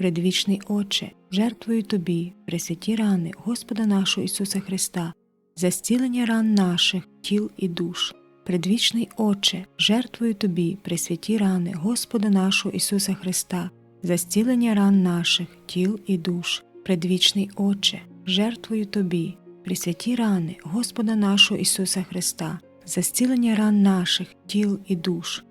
предвічний Отче, жертвую Тобі, пресвяті рани Господа нашого Ісуса Христа, за зцілення ран наших, тіл і душ. Предвічний Отче, жертвую Тобі, пресвяті рани Господа нашого Ісуса Христа, за зцілення ран наших, тіл і душ. Предвічний Отче, жертвую Тобі, пресвяті рани Господа нашого Ісуса Христа, за зцілення ран наших, тіл і душ.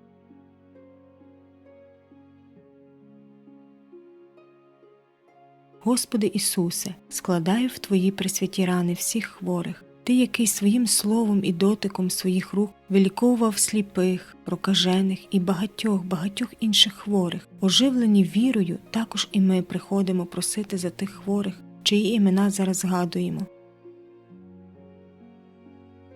Господи Ісусе, складаю в Твої пресвяті рани всіх хворих, Ти, який своїм словом і дотиком своїх рук виліковував сліпих, прокажених і багатьох багатьох інших хворих, оживлені вірою, також і ми приходимо просити за тих хворих, чиї імена зараз згадуємо.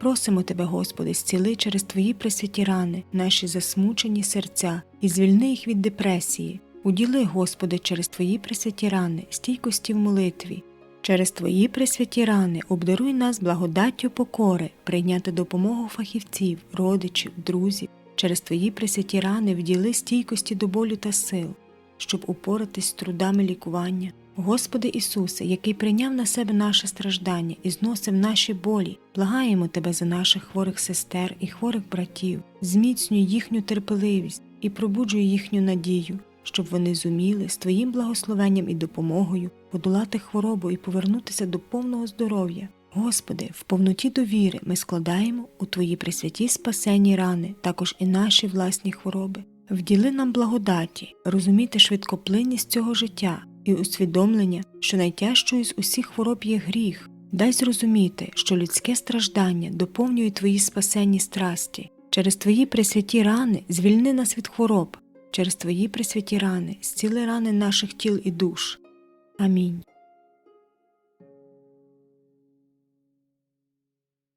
Просимо Тебе, Господи, зціли через Твої пресвяті рани наші засмучені серця і звільни їх від депресії. Уділи, Господи, через Твої пресвяті рани стійкості в молитві. Через Твої пресвяті рани обдаруй нас благодаттю покори, прийняти допомогу фахівців, родичів, друзів. Через Твої пресвяті рани вділи стійкості до болю та сил, щоб упоратись з трудами лікування. Господи Ісусе, який прийняв на себе наше страждання і зносив наші болі, благаємо Тебе за наших хворих сестер і хворих братів, зміцнюй їхню терпеливість і пробуджуй їхню надію, щоб вони зуміли з Твоїм благословенням і допомогою подолати хворобу і повернутися до повного здоров'я. Господи, в повноті довіри ми складаємо у Твої пресвяті спасенні рани, також і наші власні хвороби. Вділи нам благодаті, розуміти швидкоплинність цього життя і усвідомлення, що найтяжчою з усіх хвороб є гріх. Дай зрозуміти, що людське страждання доповнює Твої спасенні страсті. Через Твої пресвяті рани звільни нас від хвороб, через Твої присвяті рани зціли рани наших тіл і душ. Амінь.